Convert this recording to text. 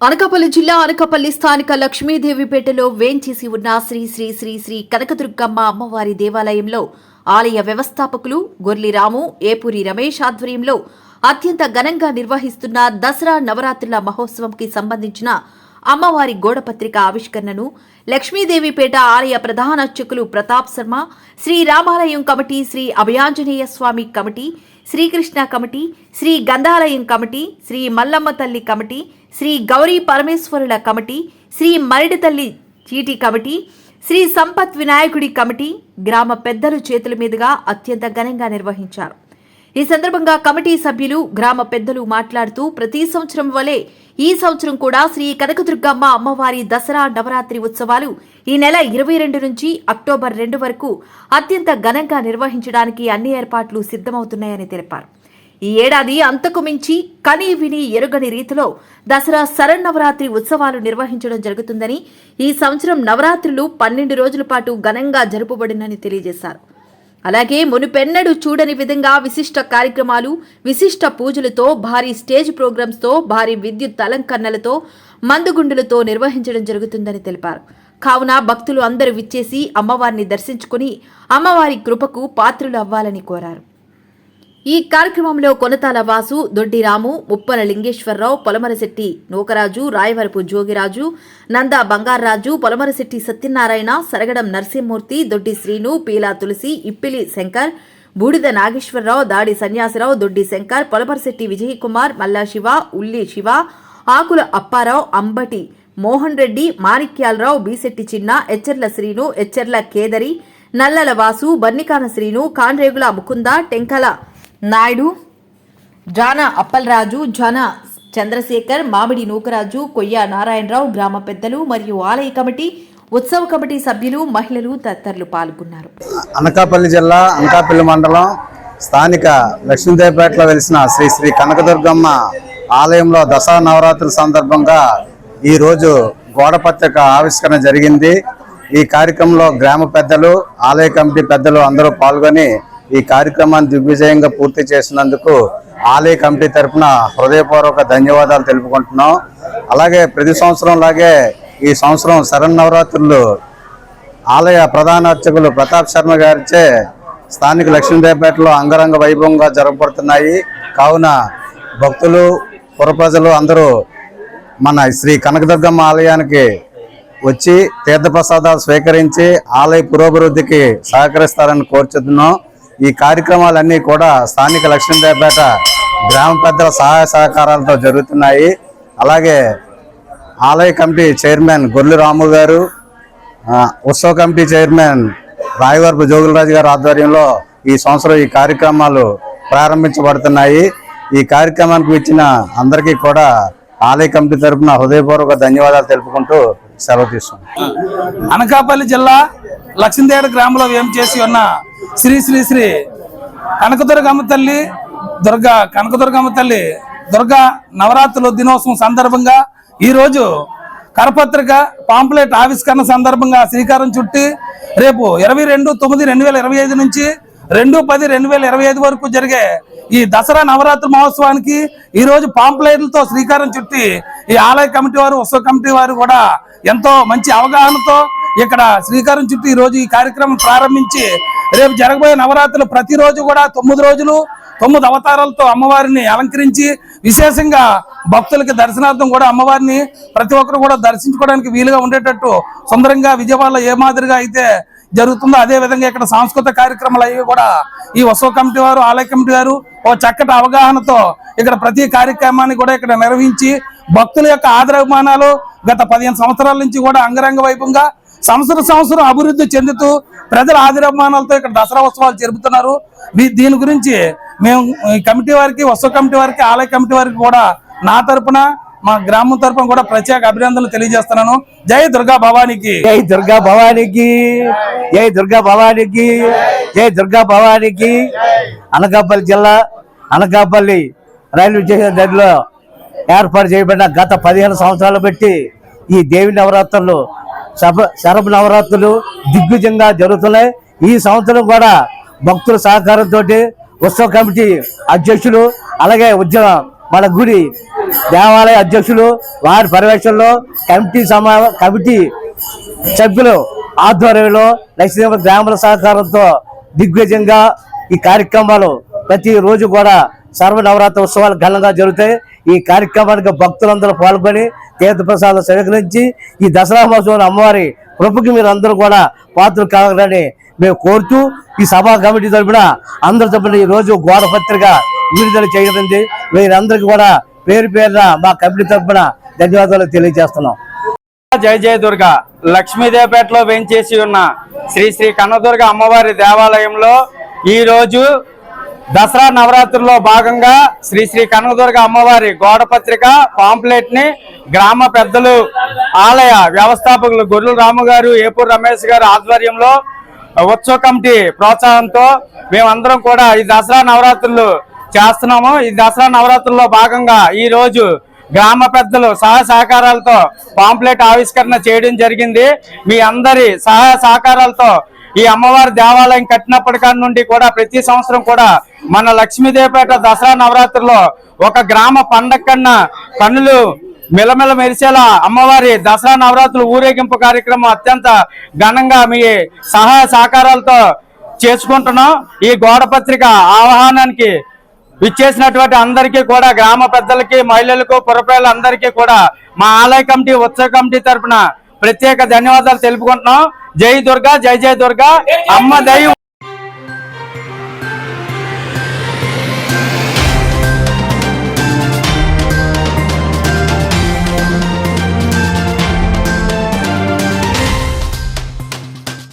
అనకాపల్లి జిల్లా అనకాపల్లి స్థానిక లక్ష్మీదేవిపేటలో వేంచేసి ఉన్న శ్రీ శ్రీ శ్రీ శ్రీ కనకదుర్గమ్మ అమ్మవారి దేవాలయంలో ఆలయ వ్యవస్థాపకులు గొర్లి రాము ఏపూరి రమేష్ ఆధ్వర్యంలో అత్యంత ఘనంగా నిర్వహిస్తున్న దసరా నవరాత్రుల మహోత్సవంకి సంబంధించిన అమ్మవారి గోడపత్రిక ఆవిష్కరణను లక్ష్మీదేవిపేట ఆలయ ప్రధాన అర్చకులు Pratap Sharma Shri Ramalayam committee Shri Abhayanjaneya Swamy committee Srikrishna committee Shri గంధాలయం committee Shri Mallamma తల్లి కమిటీ శ్రీ గౌరీ పరమేశ్వరుల కమిటీ శ్రీ మరిడితల్లి చీటీ కమిటీ శ్రీ సంపత్ వినాయకుడి కమిటీ గ్రామ పెద్దలు చేతుల మీదుగా అత్యంత ఘనంగా నిర్వహించారు. ఈ సందర్భంగా కమిటీ సభ్యులు గ్రామ పెద్దలు మాట్లాడుతూ ప్రతి సంవత్సరం వలె ఈ సంవత్సరం కూడా శ్రీ కనకదుర్గమ్మ అమ్మవారి దసరా నవరాత్రి ఉత్సవాలు ఈ నెల ఇరవై రెండు నుంచి అక్టోబర్ రెండు వరకు అత్యంత ఘనంగా నిర్వహించడానికి అన్ని ఏర్పాట్లు సిద్ధమవుతున్నాయని తెలిపారు. ఈ ఏడాది అంతకు మించి కని విని ఎరుగని రీతిలో దసరా శరన్నవరాత్రి ఉత్సవాలు నిర్వహించడం జరుగుతుందని ఈ సంవత్సరం నవరాత్రులు పన్నెండు రోజుల పాటు ఘనంగా జరుపబడినని తెలియజేశారు. అలాగే మునుపెన్నడు చూడని విధంగా విశిష్ట కార్యక్రమాలు విశిష్ట పూజలతో భారీ స్టేజ్ ప్రోగ్రామ్స్తో భారీ విద్యుత్ అలంకరణలతో మందుగుండులతో నిర్వహించడం జరుగుతుందని తెలిపారు. కావున భక్తులు అందరూ విచ్చేసి అమ్మవారిని దర్శించుకుని అమ్మవారి కృపకు పాత్రులు అవ్వాలని కోరారు. ఈ కార్యక్రమంలో కొనతాల వాసు దొడ్డి రాము ముప్పల లింగేశ్వరరావు పొలమరశెట్టి నూకరాజు రాయవరపు జోగిరాజు నంద బంగారాజు పొలమరశెట్టి సత్యనారాయణ సరగడం నరసింహమూర్తి దొడ్డి శ్రీను పీలా తులసి ఇప్పిలి శంకర్ బూడిద నాగేశ్వరరావు దాడి సన్యాసరావు దొడ్డి శంకర్ పొలమరశెట్టి విజయ్ కుమార్ మల్లా శివ ఉల్లి శివ ఆకుల అప్పారావు అంబటి మోహన్ రెడ్డి మాణిక్యాలరావు బీశెట్టి చిన్న ఎచ్చెర్ల శ్రీను ఎచ్చెర్ల కేదరి నల్లల వాసు బన్నికాన శ్రీను కాన్రేగుల ముకుంద టెంకల నాయుడు జాన అప్పలరాజు జన చంద్రశేఖర్ మామిడి నూకరాజు కొయ్య నారాయణరావు గ్రామ పెద్దలు మరియు ఆలయ కమిటీ ఉత్సవ కమిటీ సభ్యులు మహిళలు తదితరులు పాల్గొన్నారు. అనకాపల్లి జిల్లా అనకాపల్లి మండలం స్థానిక లక్ష్మీదేవిపేటలో వెలిసిన శ్రీ శ్రీ కనకదుర్గమ్మ ఆలయంలో దసరా నవరాత్రుల సందర్భంగా ఈరోజు గోడ పత్రిక ఆవిష్కరణ జరిగింది. ఈ కార్యక్రమంలో గ్రామ పెద్దలు ఆలయ కమిటీ పెద్దలు అందరూ పాల్గొని ఈ కార్యక్రమాన్ని దిగ్విజయంగా పూర్తి చేసినందుకు ఆలయ కమిటీ తరఫున హృదయపూర్వక ధన్యవాదాలు తెలుపుకుంటున్నాం. అలాగే ప్రతి సంవత్సరం లాగే ఈ సంవత్సరం శరన్నవరాత్రులు ఆలయ ప్రధాన అర్చకులు ప్రతాప్ శర్మ గారిచే స్థానిక లక్ష్మీదేవపేటలో అంగరంగ వైభవంగా జరగబడుతున్నాయి. కావున భక్తులు పురప్రజలు అందరూ మన శ్రీ కనకదుర్గమ్మ ఆలయానికి వచ్చి తీర్థప్రసాదాలు స్వీకరించి ఆలయ పురోభివృద్ధికి సహకరిస్తారని కోరుచుతున్నాం ఈ కార్యక్రమాలన్నీ కూడా స్థానిక లక్ష్మీదేవపేట గ్రామ పెద్దల సహాయ సహకారాలతో జరుగుతున్నాయి. అలాగే ఆలయ కమిటీ చైర్మన్ గొర్రెలు రాము గారు ఉత్సవ కమిటీ చైర్మన్ రాయవరపు జోగులరాజు గారి ఆధ్వర్యంలో ఈ సంవత్సరం ఈ కార్యక్రమాలు ప్రారంభించబడుతున్నాయి. ఈ కార్యక్రమానికి ఇచ్చిన అందరికీ కూడా ఆలయ కమిటీ తరపున హృదయపూర్వక ధన్యవాదాలు తెలుపుకుంటూ సెలవు తీసుకున్నాం అనకాపల్లి జిల్లా లక్ష్మీదేవి గ్రామంలో ఏం చేసి ఉన్న శ్రీ శ్రీ శ్రీ కనకదుర్గమ్మ తల్లి దుర్గా కనకదుర్గమ్మ తల్లి దుర్గా నవరాత్రుల దినోత్సవం సందర్భంగా ఈరోజు కరపత్రిక పాంప్లెట్ ఆవిష్కరణ సందర్భంగా శ్రీకారం చుట్టి రేపు ఇరవై రెండు తొమ్మిది రెండు వేల ఇరవై ఐదు నుంచి రెండు పది రెండు వేల ఇరవై ఐదు వరకు జరిగే ఈ దసరా నవరాత్రి మహోత్సవానికి ఈరోజు పాంప్లెట్లతో శ్రీకారం చుట్టి ఈ ఆలయ కమిటీ వారు ఉత్సవ కమిటీ వారు కూడా ఎంతో మంచి అవగాహనతో ఇక్కడ శ్రీకారం చుట్టి ఈరోజు ఈ కార్యక్రమం ప్రారంభించి రేపు జరగబోయే నవరాత్రులు ప్రతిరోజు కూడా తొమ్మిది రోజులు తొమ్మిది అవతారాలతో అమ్మవారిని అలంకరించి విశేషంగా భక్తులకి దర్శనార్థం కూడా అమ్మవారిని ప్రతి ఒక్కరు కూడా దర్శించుకోవడానికి వీలుగా ఉండేటట్టు సుందరంగా విజయవాడలో ఏ మాదిరిగా అయితే జరుగుతుందో అదే విధంగా ఇక్కడ సాంస్కృతిక కార్యక్రమాలు అవి కూడా ఈ ఉత్సవ కమిటీ వారు ఆలయ కమిటీ వారు ఓ చక్కటి అవగాహనతో ఇక్కడ ప్రతి కార్యక్రమాన్ని కూడా ఇక్కడ నిర్వహించి భక్తుల యొక్క ఆదరాభిమానాలు గత పదిహేను సంవత్సరాల నుంచి కూడా అంగరంగ వైపుగా సంవత్సరం సంవత్సరం అభివృద్ధి చెందుతూ ప్రజల ఆదిరమానాలతో ఇక్కడ దసరా ఉత్సవాలు జరుపుతున్నారు. దీని గురించి మేము ఈ కమిటీ వారికి ఉత్సవ కమిటీ వారికి ఆలయ కమిటీ వారికి కూడా నా తరపున మా గ్రామం తరపున కూడా ప్రత్యేక అభినందనలు తెలియజేస్తున్నాను. జై దుర్గా భవానికి. జై దుర్గా భవానికి. జై దుర్గా భవానికి. జై దుర్గా భవానికి. అనకాపల్లి జిల్లా అనకాపల్లి రైల్వే స్టేషన్ దగ్గరలో ఏర్పాటు చేయబడిన గత పదిహేను సంవత్సరాలు పెట్టి ఈ దేవి నవరాత్రులు శరభ నవరాత్రులు దిగ్విజంగా జరుగుతున్నాయి. ఈ సంవత్సరం కూడా భక్తుల సహకారంతో ఉత్సవ కమిటీ అధ్యక్షులు అలాగే ఉద్యమ మన గుడి దేవాలయ అధ్యక్షులు వారి పర్యవేక్షణలో కమిటీ సమా కమిటీ సభ్యులు ఆధ్వర్యంలో లక్ష్మీదేవి గ్రామాల సహకారంతో దిగ్విజంగా ఈ కార్యక్రమాలు ప్రతిరోజు కూడా సర్వనవరాత్రి ఉత్సవాలు ఘనంగా జరుగుతాయి. ఈ కార్యక్రమానికి భక్తులందరూ పాల్గొని తీర్థప్రసాదం స్వీకరించి ఈ దసరా మహోత్సవం అమ్మవారి కృపకి మీరు అందరూ కూడా పాత్రలు కావాలని మేము కోరుతూ ఈ సభా కమిటీ తరపున అందరి తరఫున ఈ రోజు గోడ పత్రిక విడుదల చేయడం మీరందరికీ కూడా పేరు పేరున మా కమిటీ తరఫున ధన్యవాదాలు తెలియజేస్తున్నాం. జై జయ దుర్గ. లక్ష్మీదేవపేటలో వేయించేసి ఉన్న శ్రీ శ్రీ కన్నదుర్గ అమ్మవారి దేవాలయంలో ఈరోజు దసరా నవరాత్రుల్లో భాగంగా శ్రీ శ్రీ కనకదుర్గ అమ్మవారి గోడ పత్రిక పాంప్లెట్ని గ్రామ పెద్దలు ఆలయ వ్యవస్థాపకులు గొర్రెల రాము గారు ఏపూర్ రమేష్ గారు ఆధ్వర్యంలో ఉత్సవ కమిటీ ప్రోత్సాహంతో మేమందరం కూడా ఈ దసరా నవరాత్రులు చేస్తున్నాము. ఈ దసరా నవరాత్రుల్లో భాగంగా ఈ రోజు గ్రామ పెద్దలు సహాయ సహకారాలతో పాంప్లెట్ ఆవిష్కరణ చేయడం జరిగింది. మీ అందరి సహాయ సహకారాలతో ఈ అమ్మవారి దేవాలయం కట్టినప్పటి నుండి కూడా ప్రతి సంవత్సరం కూడా మన లక్ష్మీదేవిపేట దసరా నవరాత్రిలో ఒక గ్రామ పండగ కన్నా కన్నులు మిలమిల మెరిసేలా అమ్మవారి దసరా నవరాత్రులు ఊరేగింపు కార్యక్రమం అత్యంత ఘనంగా మీ సహాయ సహకారాలతో చేసుకుంటున్నాం. ఈ గోడ పత్రిక ఆహ్వానానికి అందరికీ కూడా గ్రామ పెద్దలకి మహిళలకు పురప్రజలందరికీ కూడా మా ఆలయ కమిటీ ఉత్సవ కమిటీ తరపున ప్రత్యేక ధన్యవాదాలు తెలుపుకుంటున్నాం. జై దుర్గా జై జై దుర్గా. అమ్మ దైవం